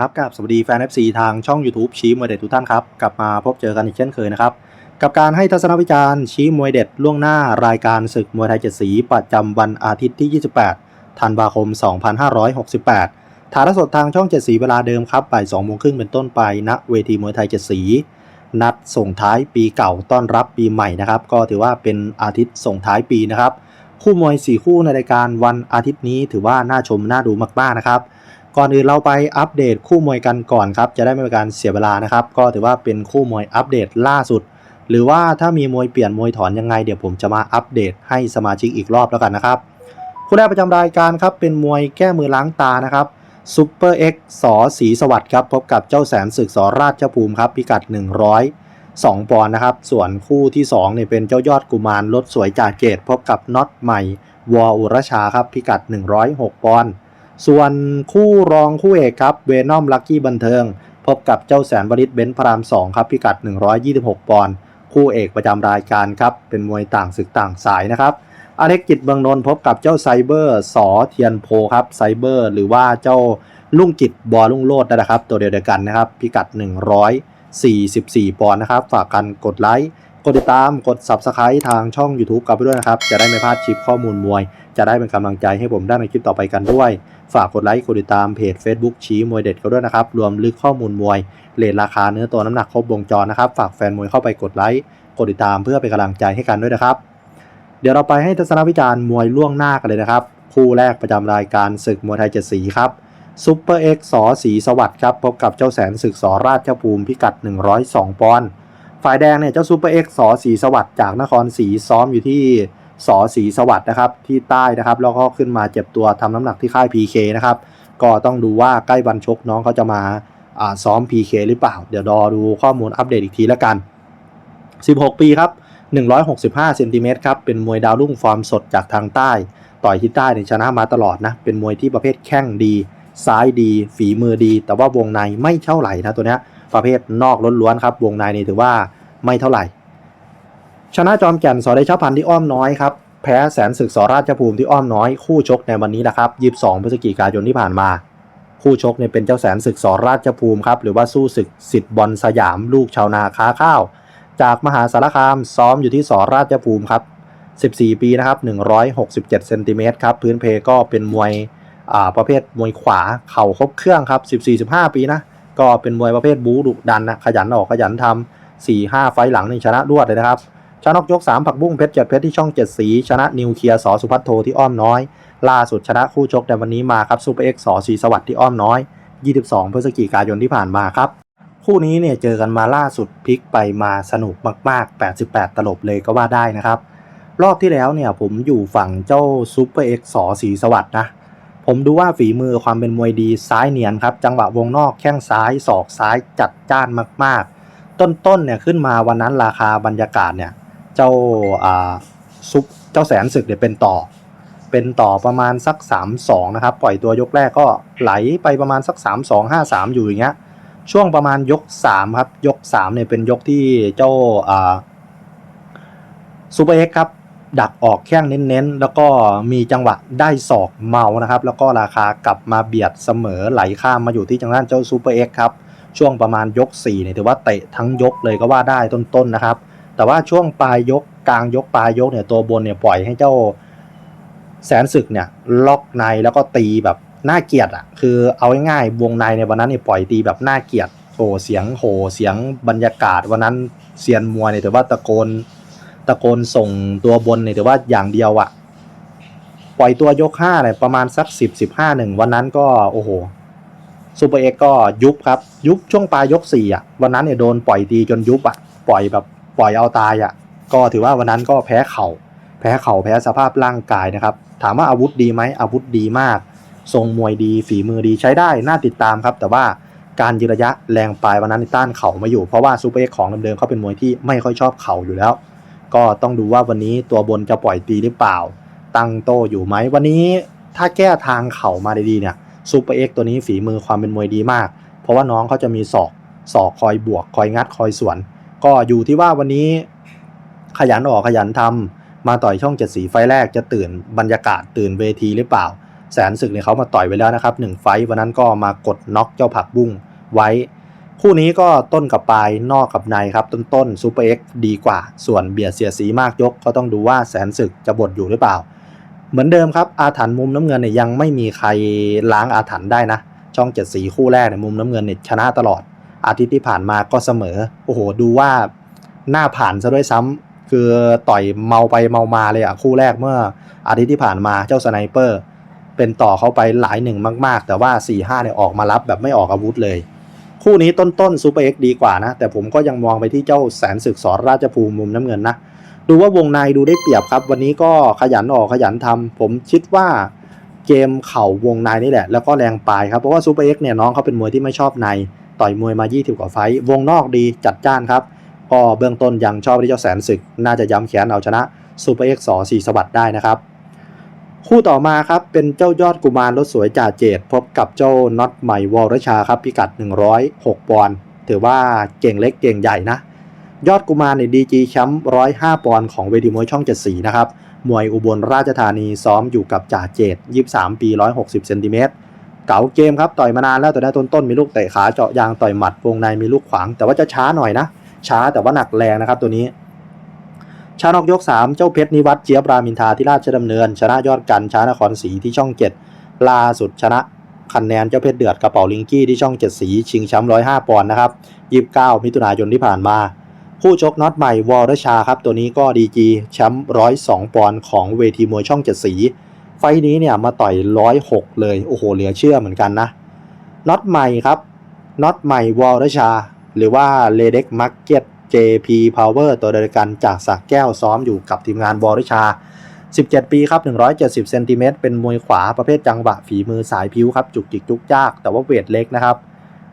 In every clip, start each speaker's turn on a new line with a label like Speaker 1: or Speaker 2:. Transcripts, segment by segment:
Speaker 1: ครับกับสวัสดีแฟน FC ทางช่อง YouTube ชี้มวยเด็ดทุกท่านครับ กลับมาพบเจอกันอีกเช่นเคยนะครับ กับการให้ทัศนวิจารณ์ชี้มวยเด็ดล่วงหน้ารายการศึกมวยไทยเจ็ดสี ประจำวันอาทิตย์ที่ 28 ธันวาคม 2568 ถ่ายทอดสดทางช่องเจ็ดสีเวลาเดิมครับบ่าย2โมงครึ่งเป็นต้นไปณเวทีมวยไทยเจ็ดสี นัดส่งท้ายปีเก่าต้อนรับปีใหม่นะครับ ก็ถือว่าเป็นอาทิตย์ส่งท้ายปีนะครับ คู่มวย 4 คู่ในรายการวันอาทิตย์นี้ถือว่าน่าชมน่าดูมากๆนะครับ ก่อนอื่นเราไปอัปเดตคู่มวยกันก่อนครับ จะได้ไม่เป็นการเสียเวลานะครับ ก็ถือว่าเป็นคู่มวยอัปเดตล่าสุด หรือว่าถ้ามีมวยเปลี่ยนมวยถอนยังไงเดี๋ยวผมจะมาอัปเดตให้สมาชิกอีกรอบแล้วกันนะครับคู่แรกประจำรายการครับเป็นมวยแก้มือล้างตานะครับซูเปอร์เอ็กซ์สอสีสวัสดิ์ครับพบกับเจ้าแสนศึกสอราชภูมิครับพิกัด 102 ปอนด์นะครับ ส่วนคู่ที่2เนี่ยเป็นเจ้ายอดกุมารรถสวยจากเกตพบกับน็อตใหม่วออุรชาครับพิกัด 106 ปอนด์ ส่วนคู่รองคู่เอกครับเวนอมลักกี้บันเทิง พบกับเจ้าแสนวริศเบนพราม 2 ครับ พิกัด 126 ปอนด์คู่เอกประจำรายการครับ เป็นมวยต่างศึกต่างสายนะครับอเล็กกิจเมืองนนท์พบกับเจ้าไซเบอร์สอเทียนโพครับไซเบอร์ หรือว่าเจ้าลุงกิจบอลุงโลดนะครับ ตัวเดียวกันนะครับ พิกัด 144 ปอนด์นะครับ ฝากกันกดไลค์ กดติดตามกด Subscribe ทางช่อง YouTube กันไปด้วยนะครับ จะได้ไม่พลาดคลิปข้อมูลมวย จะได้เป็นกำลังใจให้ผมได้ในคลิปต่อไปกันด้วย ฝากกดไลค์กดติดตามเพจ Facebook ชี้มวยเด็ดกันด้วยนะครับ รวมลึกข้อมูลมวยเลทราคาเนื้อตัวน้ำหนักครบวงจรนะครับ ฝากแฟนมวยเข้าไปกดไลค์กดติดตามเพื่อเป็นกำลังใจให้กันด้วยนะครับ เดี๋ยวเราไปให้ทัศนวิจารณ์มวยล่วงหน้ากันเลยนะครับ คู่แรกประจำรายการศึกมวยไทยเจ็ดสีครับซุปเปอร์เอ็กซ์สอสีสวัสดิ์ครับพบกับเจ้าแสนศึกสอราชภูมิพิกัด 102 ปอนด์ ฝ่ายแดงเนี่ยเจ้าซุปเปอร์เอ็กซ์สอสีสวัสดิ์จากนครศรีซ้อมอยู่ที่สอสีสวัสดิ์นะครับที่ใต้นะครับแล้วก็ขึ้นมาเจ็บตัวทำน้ำหนักที่ค่าย PK นะครับก็ต้องดูว่าใกล้วันชกน้องเขาจะมาซ้อม PK หรือเปล่า เดี๋ยวรอดูข้อมูลอัปเดตอีกทีแล้วกัน 16 ปีครับ 165เซนติเมตรครับเป็นมวยดาวรุ่งฟอร์มสดจากทางใต้ ต่อยที่ใต้เนี่ยชนะมาตลอดนะ เป็นมวยที่ประเภทแข้งดี ซ้ายดี ฝีมือดี แต่ว่าวงในไม่เท่าไหร่นะตัวนี้ประเภทนอกล้วนๆครับ วงในนี่ถือว่า ไม่เท่าไหร่ ชนะจอมแก่นสอได้ชาพันธ์ที่อ้อมน้อยครับ แพ้แสนศึกสอราชภูมิที่อ้อมน้อย คู่ชกในวันนี้นะครับ22พฤศจิกายนที่ผ่านมา คู่ชกเนี่ยเป็นเจ้าแสนศึกสอราชภูมิครับหรือว่าสู้ศึกสิทธิ์บอลสยามลูกชาวนาค้าข้าว จากมหาสารคามซ้อมอยู่ที่สอราชภูมิครับ14 ปีนะครับ167เซนติเมตรครับพื้นเพก็เป็นมวยอ่าประเภทมวยขวาเข่าครบเครื่องครับ 14-15 ปีนะ ก็เป็นมวยประเภทบู๊ดุดันนะขยันออกขยันท 4-5 ไฟหลังนี่ชนะรวดเลยนะครับชนะนอกยก 3 ผักบุ้งเพชรเจ็ดเพชรที่ช่อง7สี ชนะนิวเคลียร์สอสุพัฒโทที่อ้อมน้อย ล่าสุดชนะคู่ชกในวันนี้มาครับซูเปอร์เอ็กซ์สอสีสวัสดิ์ที่อ้อมน้อย 22 พฤศจิกายนที่ผ่านมาครับ คู่นี้เนี่ยเจอกันมาล่าสุดพลิกไปมาสนุกมาก ๆ 88 ตลบเลยก็ว่าได้นะครับ รอบที่แล้วเนี่ยผมอยู่ฝั่งเจ้าซูเปอร์เอ็กซ์สอสีสวัสด์นะผมดูว่าฝีมือความเป็นมวยดีซ้ายเนียนครับ จังหวะวงนอกแข้งซ้ายศอกซ้ายจัดจ้านมากๆ ต้นๆเนี่ยขึ้นมาวันนั้นราคาบรรยากาศเนี่ยเจ้าอ่าซุปเจ้าแสนศึกเนี่ยเป็นต่อ เป็นต่อประมาณสัก 3-2 นะครับ ปล่อยตัวยกแรกก็ไหลไปประมาณสัก 3-2 5-3 อยู่อย่างเงี้ยช่วงประมาณยก 3 ครับ ยก3เนี่ยเป็นยกที่เจ้าอ่าซูเปอร์เอ็กซ์ครับดักออกแข้งเน้นๆ แล้วก็มีจังหวะได้ศอกเมานะครับ แล้วก็ราคากลับมาเบียดเสมอไหลข้ามมาอยู่ที่จังหวะเจ้าซูเปอร์เอ็กซ์ครับ ช่วงประมาณยก4เนี่ยถือว่าเตะทั้งยกเลยก็ว่าได้ต้นๆนะครับ แต่ว่าช่วงปลายยกกลางยกปลายยกเนี่ยตัวบนเนี่ยปล่อยให้เจ้าแสนศึกเนี่ยล็อกในแล้วก็ตีแบบน่าเกลียดอะคือเอาง่ายๆวงในในวันนั้นเนี่ยปล่อยตีแบบน่าเกลียดโอ้เสียงโหเสียงบรรยากาศวันนั้นเซียนมวยเนี่ยถือว่าตะโกนตะโกนส่งตัวบนเนี่ยถือว่าอย่างเดียวอะปล่อยตัวยกห้าเนี่ยประมาณสักสิบสิบห้าหนึ่งวันนั้นก็โอ้โห ซูเปอร์เอ็กก็ยุบครับ ยุบช่วงปลายยก4อะ วันนั้นเนี่ยโดนปล่อยตีจนยุบอะ ปล่อยแบบปล่อยเอาตายอะ ก็ถือว่าวันนั้นก็แพ้เข่า แพ้เข่าแพ้สภาพร่างกายนะครับ ถามว่าอาวุธดีไหมอาวุธดีมาก ทรงมวยดีฝีมือดีใช้ได้ น่าติดตามครับ แต่ว่าการยืนระยะแรงปลายวันนั้นต้านเข่ามาอยู่ เพราะว่าซูเปอร์เอ็กของเดิมๆเขาเป็นมวยที่ไม่ค่อยชอบเข่าอยู่แล้ว ก็ต้องดูว่าวันนี้ตัวบนจะปล่อยตีหรือเปล่า ตั้งโตอยู่ไหมวันนี้ถ้าแก้ทางเข่ามาดีๆเนี่ย ซูเปอร์เอ็กตัวนี้ฝีมือความเป็นมวยดีมาก เพราะว่าน้องเขาจะมีศอกศอกคอยบวก คอยงัดคอยสวน ก็อยู่ที่ว่าวันนี้ขยันออกขยันทำมาต่อยช่องเจ็ดสีไฟแรกจะตื่นบรรยากาศตื่นเวทีหรือเปล่า แสนศึกเนี่ยเขามาต่อยไว้แล้วนะครับหนึ่งไฟวันนั้นก็มากดน็อกเจ้าผักบุ้งไว้ คู่นี้ก็ต้นกับปลายนอกกับในครับ ต้นต้นซูเปอร์เอ็กดีกว่า ส่วนเบียดเสียสีมากยก ก็ต้องดูว่าแสนศึกจะบดอยู่หรือเปล่า เหมือนเดิมครับอาถรรพ์มุมน้ำเงินเนี่ยยังไม่มีใครล้างอาถรรพ์ได้นะ ช่องเจ็ดสีคู่แรกเนี่ยมุมน้ำเงินเนี่ยชนะตลอด อาทิตย์ที่ผ่านมาก็เสมอ โอ้โห ดูว่าหน้าผ่านซะด้วยซ้ำคือต่อยเมาไปเมามาเลยอะคู่แรกเมื่ออาทิตย์ที่ผ่านมาเจ้าสไนเปอร์ เป็นต่อเขาไปหลายหนึ่งมาก ๆ แต่ว่า4ี่ห้าเนี่ยออกมารับแบบไม่ออกอาวุธเลย คู่นี้ต้นๆซูเปอร์เอ็กดีกว่านะ แต่ผมก็ยังมองไปที่เจ้าแสนศึกสอนราชภูมิมุมน้ำเงินนะ ดูว่าวงในดูได้เปรียบครับ วันนี้ก็ขยันออกขยันทำผมคิดว่าเกมเข่าวงในนี่แหละ แล้วก็แรงปลายครับเพราะว่าซูเปอร์เอ็กเนี่ยน้องเขาเป็นมวยที่ไม่ชอบในต่อยมวยมา 20 กว่าไฟวงนอกดีจัดจ้านครับก็เบื้องต้นยังชอบที่เจ้าแสนศึก น่าจะย้ำแขนเอาชนะซูเปอร์เอ็กสอสีสวัสดได้นะครับ คู่ต่อมาครับ เป็นเจ้ายอดกุมารรถสวยจ่าเจดพบกับเจ้าน็อตใหม่วอรชาครับ พิกัด 106ปอนด์ถือว่าเก่งเล็กเก่งใหญ่นะ ยอดกุมารในดีจีแชมป์105ปอนด์ของเวทีมวยช่อง74นะครับ มวยอุบลราชธานีซ้อมอยู่กับจ่าเจด23ปี160เซนติเมตรเก๋าเกมครับ ต่อยมานานแล้วแต่ได้ต้นต้นมีลูกเตะขาเจาะยางต่อยหมัดวงในมีลูกขวาง แต่ว่าจะช้าหน่อยนะ ช้าแต่ว่าหนักแรงนะครับตัวนี้ ชานอกยก 3 เจ้าเพชรนิวัฒน์เจี๊ยบรามินทาที่ราชดำเนิน ชนะยอดกันชานครศรีที่ช่อง7ล่าสุดชนะคะแนนเจ้าเพชรเดือดกระเป๋าลิงกี้ที่ช่อง7สีชิงแชมป์105ปอนด์นะครับ29มิถุนายนที่ผ่านมา ผู้ชกน็อตใหม่วอรชาครับ ตัวนี้ก็ดีจีแชมป์102ปอนด์ของเวทีมวยช่อง7สี ไฟนี้เนี่ยมาต่อย106เลย โอ้โห เหลือเชื่อเหมือนกันนะน็อตใหม่ครับน็อตใหม่วอรชา หรือว่าเลเด็กมาร์เก็ต JP Power ตัวเดียวกันจากสักแก้วซ้อมอยู่กับทีมงานวอรชา 17 ปีครับ 170เซนติเมตรเป็นมวยขวาประเภทจังหวะฝีมือสายพิ้วครับ จุกจิกจุกยาก แต่ว่าเวทเล็กนะครับ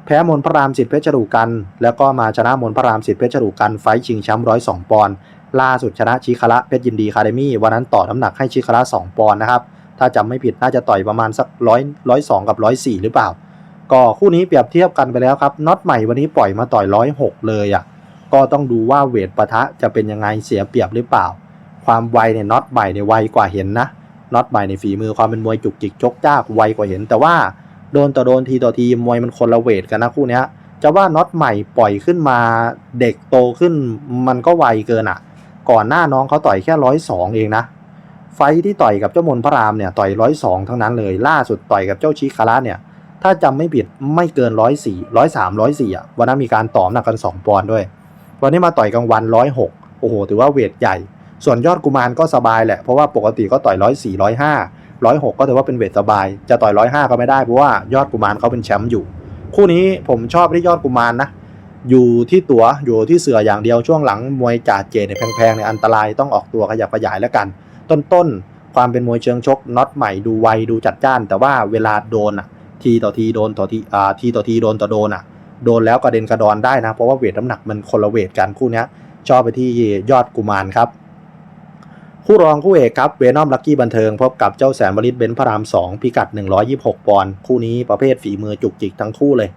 Speaker 1: แพ้มนพระรามสิทธิ์เพชรฉลูกัน แล้วก็มาชนะมนพระรามสิทธิ์เพชรฉลูกันไฟชิงแชมป์102ปอนด์ล่าสุดชนะชิคาระเพชรยินดีคาเดมี่วันนั้นต่อน้ำหนักให้ชิคาระ2ปอนด์นะครับถ้าจำไม่ผิดน่าจะต่อยประมาณสักร้อยร้อยสองกับร้อยสี่หรือเปล่า ก็คู่นี้เปรียบเทียบกันไปแล้วครับน็อตใหม่วันนี้ปล่อยมาต่อยร้อยหกเลยอะก็ต้องดูว่าเวทปะทะจะเป็นยังไงเสียเปรียบหรือเปล่า ความไวเนี่ยน็อตใหม่เนี่ยไวกว่าเห็นนะน็อตใหม่ในฝีมือความเป็นมวยจุกจิกจกจ้ากไวกว่าเห็นแต่ว่า โดนต่อโดนทีต่อทีมวยมันคนละเวทกันนะคู่เนี้ยจะว่าน็อตใหม่ปล่อยขึ้นมาเด็กโตขึ้นมันก็ไวเกินอะ ก่อนหน้าน้องเขาต่อยแค่ร้อยสองเองนะ ไฟที่ต่อยกับเจ้ามนพระรามเนี่ยต่อยร้อยสองทั้งนั้นเลย ล่าสุดต่อยกับเจ้าชิคาระเนี่ย ถ้าจำไม่ผิดไม่เกินร้อยสี่ร้อยสามร้อยสี่อะวันนั้นมีการต่อหนักกันสองปอนด์ด้วย วันนี้มาต่อยกลางวันร้อยหกโอ้โหถือว่าเวทใหญ่ ส่วนยอดกุมารก็สบายแหละเพราะว่าปกติก็ต่อยร้อยสี่ร้อยห้า ร้อยหกก็ถือว่าเป็นเวทสบาย จะต่อยร้อยห้าก็ไม่ได้เพราะว่ายอดกุมารเขาเป็นแชมป์อยู่ คู่นี้ผมชอบที่ยอดกุมารนะอยู่ที่ตัวอยู่ที่เสืออย่างเดียวช่วงหลังมวยจ่าเจเนี่ยแพงๆเนี่ยอันตรายต้องออกตัวขยับขยายแล้วกัน ต้นๆความเป็นมวยเชิงชกน็อตใหม่ดูไวดูจัดจ้าน แต่ว่าเวลาโดนอะทีต่อทีโดนต่อทีอ่าทีต่อทีโดนต่อโดนอะโดนแล้วกระเด็นกระดอนได้นะ เพราะว่าเวทน้ำหนักมันคนละเวทกันคู่นี้ชอบไปที่ยอดกุมารครับ คู่รองคู่เอกครับเวนอมลักกี้บันเทิงพบกับเจ้าแสนวลิตเบนพระราม 2 พิกัด 126 ปอนด์คู่นี้ประเภทฝีมือจุกจิกทั้งคู่เลย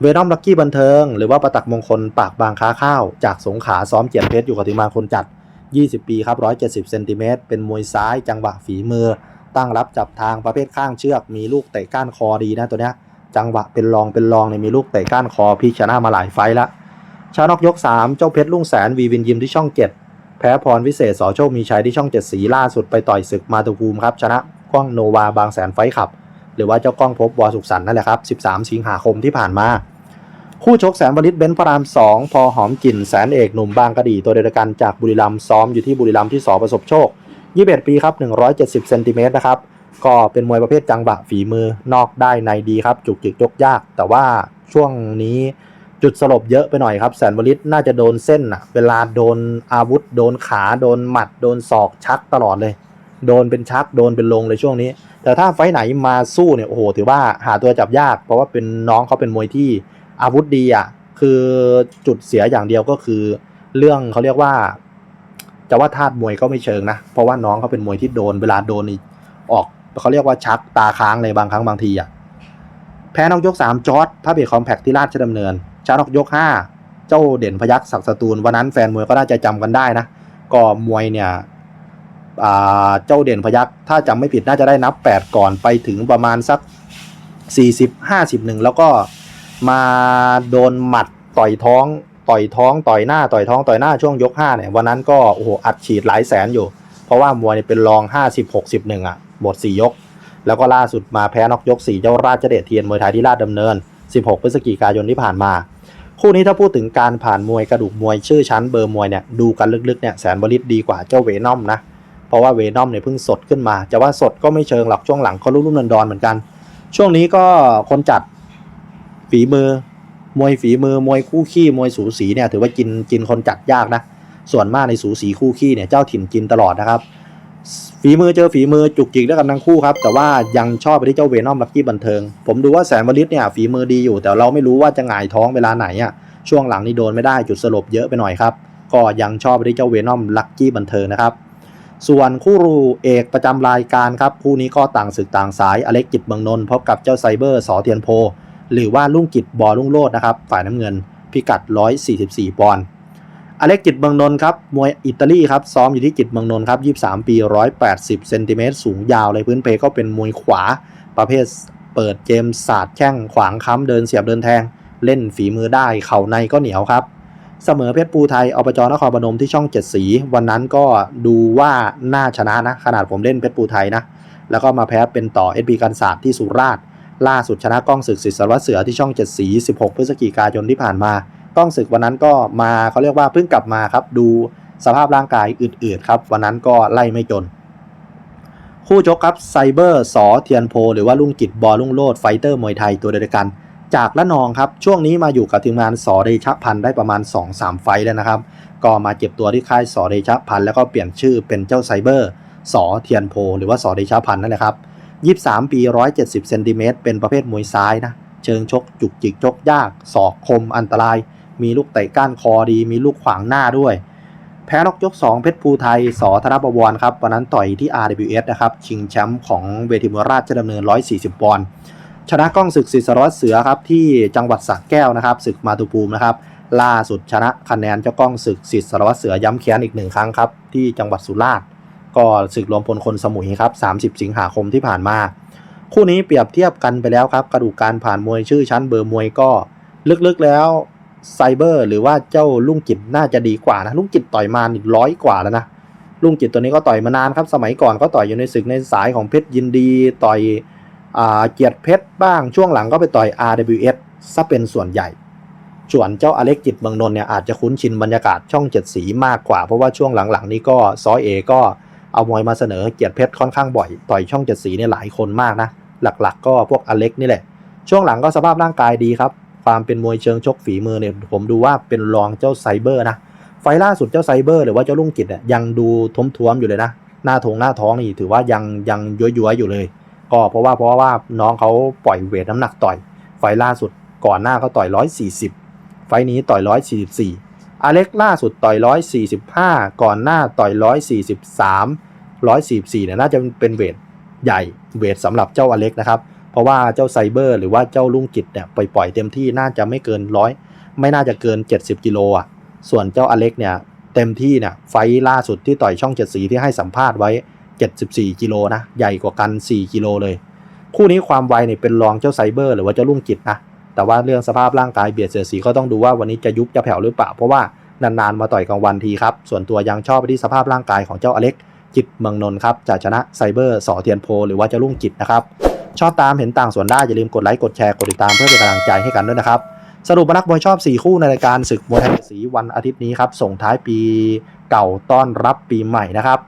Speaker 1: เวนอมลักกี้บันเทิง หรือว่าประตักมงคลปากบางค้าข้าว จากสงขาซ้อมเจียนเพชรอยู่กับทีมงานคนจัด 20 ปีครับ 170 เซนติเมตรเป็นมวยซ้ายจังหวะฝีมือ ตั้งรับจับทางประเภทข้างเชือก มีลูกเตะก้านคอดีนะตัวเนี้ยจังหวะเป็นรองเป็นรองเนี่ยมีลูกเตะก้านคอพี่ชนะมาหลายไฟต์ละชานอกยก 3 เจ้าเพชรลุงแสนวีวินยิมที่ช่อง7 แพ้พรวิเศษสอโชคมีชัยที่ช่อง7สีล่าสุดไปต่อยศึกมาตุภูมิครับ ชนะกล้องโนวาบางแสนไฟขับ หรือว่าเจ้ากล้องพบวอสุขสันนั่นแหละครับ 13 สิงหาคมที่ผ่านมา คู่ชกแสนวลิตเบนซ์พระราม 2 พอหอมกลิ่นแสนเอกหนุ่มบางกระดีตัวเดียวกันจากบุรีรัมย์ซ้อมอยู่ที่บุรีรัมย์ที่สอประสบโชค 21 ปีครับ 170เซนติเมตรนะครับก็เป็นมวยประเภทจังหวะฝีมือนอกได้ในดีครับ จุกจิกยกยาก แต่ว่าช่วงนี้ จุดสลบเยอะไปหน่อยครับ แสนวลิตน่าจะโดนเส้นอะเวลาโดนอาวุธ โดนขาโดนหมัด โดนศอกชักตลอดเลย โดนเป็นชักโดนเป็นลงเลยช่วงนี้ แต่ถ้าไฟไหนมาสู้เนี่ยโอ้โหถือว่าหาตัวจับยาก เพราะว่าเป็นน้องเขาเป็นมวยที่อาวุธดีอะคือจุดเสียอย่างเดียวก็คือ เรื่องเขาเรียกว่า จะว่าธาตุมวยก็ไม่เชิงนะ เพราะว่าน้องเขาเป็นมวยที่โดนเวลาโดนออกเขาเรียกว่าชักตาค้างเลยบางครั้งบางทีอะแพ้นอกยก3จอร์ดพระเบรคอมแพคที่ราชดำเนินชานอกยก 5 เจ้าเด่นพยักศักสตูลวันนั้นแฟนมวยก็น่าจะจำกันได้นะ ก็มวยเนี่ยเจ้าเด่นพยักถ้าจำไม่ผิดน่าจะได้นับ 8 ก่อนไปถึงประมาณสัก 40 50หนึ่งแล้วก็มาโดนหมัดต่อยท้อง ต่อยท้องต่อยหน้าต่อยท้องต่อยหน้าช่วงยก5เนี่ยวันนั้นก็โอ้โหอัดฉีดหลายแสนอยู่ เพราะว่ามวยเนี่ยเป็นรอง 50 61 อะหมด 4 ยก แล้วก็ล่าสุดมาแพ้นอกยก 4 เจ้าราชเดชเทียนมวยไทยที่ราชดำเนิน 16 พฤศจิกายนที่ผ่านมา คู่นี้ถ้าพูดถึงการผ่านมวยกระดูกมวยชื่อชั้นเบอร์มวยเนี่ยดูกันลึกๆเนี่ยแสนบริษดีกว่าเจ้าเวนอมนะเพราะว่าเวนอมเนี่ยเพิ่งสดขึ้นมา จะว่าสดก็ไม่เชิงหรอกช่วงหลังก็รุ่มๆดอนเหมือนกัน ช่วงนี้ก็คนจัดฝีมือมวยฝีมือมวยคู่ขี้มวยสูสีเนี่ยถือว่ากินกินคนจัดยากนะส่วนมากในสูสีคู่ขี้เนี่ยเจ้าถิ่นกินตลอดนะครับ ฝีมือเจอฝีมือจุกจิกด้วยกันทั้งคู่ครับ แต่ว่ายังชอบไปที่เจ้าเวนอมลักกี้บันเทิง ผมดูว่าแสนวลิตเนี่ยฝีมือดีอยู่ แต่เราไม่รู้ว่าจะหงายท้องเวลาไหนอะช่วงหลังนี่โดนไม่ได้จุดสลบเยอะไปหน่อยครับ ก็ยังชอบไปที่เจ้าเวนอมลักกี้บันเทิงนะครับ ส่วนคู่รูเอกประจำรายการครับ คู่นี้ก็ต่างศึกต่างสายอเล็กกิจเมืองนนท์พบกับเจ้าไซเบอร์สอเทียนโพ หรือว่าลุ่งกิจบอลุ่งโลดนะครับฝ่ายน้ำเงินพิกัด 144 ปอนด์ อเล็กกิจเมืองนนท์ครับ มวยอิตาลีครับ ซ้อมอยู่ที่กิจเมืองนนท์ครับ 23 ปี 180 เซนติเมตร สูงยาวเลยพื้นเพก็เป็นมวยขวา ประเภทเปิดเกมศาสตร์แข้งขวางค้ำเดินเสียบเดินแทง เล่นฝีมือได้ เข่าในก็เหนียวครับ เสมอเพชรปูไทยอบจนครพนมที่ช่องเจ็ดสี วันนั้นก็ดูว่าน่าชนะนะ ขนาดผมเล่นเพชรปูไทยนะ แล้วก็มาแพ้เป็นต่อเอสบีกันศาสตร์ที่สุราษฎร์ ล่าสุดชนะกล้องศึกศิษย์สารวัตเสือที่ช่องเจ็ดสี 16 พฤศจิกายนที่ผ่านมา กล้องศึกวันนั้นก็มาเขาเรียกว่าเพิ่งกลับมาครับ ดูสภาพร่างกายอืดๆครับวันนั้นก็ไล่ไม่จน คู่ชกครับไซเบอร์สอเทียนโพ หรือว่าลุงกิจบอลุงโลดไฟเตอร์มวยไทยตัวเดียวกัน จากละนองครับ ช่วงนี้มาอยู่กับทีมงานสอเดชพันธ์ได้ประมาณ 2-3 ไฟแล้วนะครับ ก็มาเก็บตัวที่ค่ายสอเดชพันธ์แล้วก็เปลี่ยนชื่อเป็นเจ้าไซเบอร์สอเทียนโพ หรือว่าสอเดชพันธ์นั่นแหละครับ23 ปี 170 เซนติเมตร เป็นประเภทมวยซ้ายนะ เชิงชกจุกจิกชกยาก ศอกคมอันตราย มีลูกเตะก้านคอดี มีลูกขวางหน้าด้วย แพ้นอกยก 2 เพชรภูไทยสอธนประวรครับ วันนั้นต่อยที่ RWS นะครับ ชิงแชมป์ของเวทีมวยราชดำเนิน 140 ปอนด์ ชนะกล้องศึกศิษย์สรวัตเสือครับที่จังหวัดสระแก้วนะครับ ศึกมาตุภูมินะครับ ล่าสุดชนะคะแนนเจ้ากล้องศึกศิษย์สรวัตเสือย้ำแค้นอีกหนึ่งครั้งครับที่จังหวัดสุราษฎร์ ก็ศึกรวมพลคนสมุยครับ 30 สิงหาคมที่ผ่านมาคู่นี้เปรียบเทียบกันไปแล้วครับ กระดูกการผ่านมวยชื่อชั้นเบอร์มวยก็ ลึกๆแล้ว ไซเบอร์หรือว่าเจ้าลุงจิตน่าจะดีกว่านะลุงจิตต่อยมาอีกร้อยกว่าแล้วนะลุงจิตตัวนี้ก็ต่อยมานานครับ สมัยก่อนก็ต่อยอยู่ในศึกในสายของเพชรยินดีต่อยอเกียรติเพชรบ้างช่วงหลังก็ไปต่อย RWS ซะเป็นส่วนใหญ่ ส่วนเจ้าอเล็กจิตเมืองนนเนี่ยอาจจะคุ้นชินบรรยากาศช่องเจ็ดสีมากกว่า เพราะว่าช่วงหลังๆ นี้ก็ซอยเอก็เอามวยมาเสนอเกียรติเพชรค่อนข้างบ่อย ต่อยช่องเจ็ดสีเนี่ยหลายคนมากนะหลักๆก็พวกอเล็กนี่แหละ ช่วงหลังก็สภาพร่างกายดีครับ ความเป็นมวยเชิงชกฝีมือเนี่ยผมดูว่าเป็นรองเจ้าไซเบอร์นะไฟล่าสุดเจ้าไซเบอร์หรือว่าเจ้าลุงกิจเนี่ยยังดูท้วมๆอยู่เลยนะหน้าทงหน้าท้องนี่ถือว่ายังยังย้อยๆอยู่เลย ก็เพราะว่าเพราะว่าน้องเขาปล่อยเวทน้ำหนักต่อย ไฟล่าสุดก่อนหน้าเขาต่อย 140 ไฟนี้ต่อย 144 อเล็กล่าสุดต่อย 145 ก่อนหน้าต่อย 143 144เนี่ยน่าจะเป็นเวทใหญ่เวทสำหรับเจ้าอเล็กนะครับ เพราะว่าเจ้าไซเบอร์ หรือว่าเจ้าลุงกิจเนี่ยปล่อยปล่อยเต็มที่น่าจะไม่เกินร้อยไม่น่าจะเกิน 70 กิโลอะ ส่วนเจ้าอเล็กเนี่ยเต็มที่เนี่ยไฟล่าสุดที่ต่อยช่องเจ็ดสีที่ให้สัมภาษณ์ไว้ 74 กิโลนะใหญ่กว่ากัน 4 กิโลเลย คู่นี้ความไวเนี่ยเป็นรองเจ้าไซเบอร์ หรือว่าเจ้าลุงกิจนะแต่ว่าเรื่องสภาพร่างกายเบียดเสียดสีก็ต้องดูว่าวันนี้จะยุบจะแผ่วหรือเปล่าเพราะว่านานๆมาต่อยกลางวันทีครับ ส่วนตัวยังชอบไปที่สภาพร่างกายของเจ้าอเล็ก จิตเมืองนนท์ครับจะชนะไซเบอร์สอเทียนโพหรือว่าเจ้าลุงจิตนะครับ ชอบตามเห็นต่างส่วนได้อย่าลืมกดไลค์กดแชร์กดติดตามเพื่อเป็นกำลังใจให้กันด้วยนะครับ สรุปมานักมวยชอบ 4 คู่ในรายการศึกมวยไทยสีวันอาทิตย์นี้ครับส่งท้ายปีเก่าต้อนรับปีใหม่นะครับ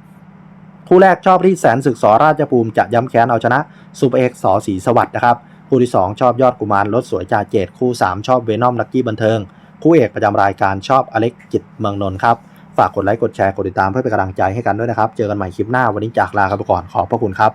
Speaker 1: คู่แรกชอบที่แสนศึกสอราชภูมิจะย้ำแค้นเอาชนะซูเปอร์เอกสอศรีสวัสด์นะครับคู่ที่ 2 ชอบยอดกุมารรถสวยจ่าเจตคู่ 3 ชอบเวนอมลักกี้บันเทิง คู่เอกประจำรายการชอบอเล็กจิตเมืองนนท์ครับฝากกดไลค์กดแชร์กดติดตามเพื่อเป็นกำลังใจให้กันด้วยนะครับ เจอกันใหม่คลิปหน้าวันนี้จากลาครับไปก่อนขอบพระคุณครับ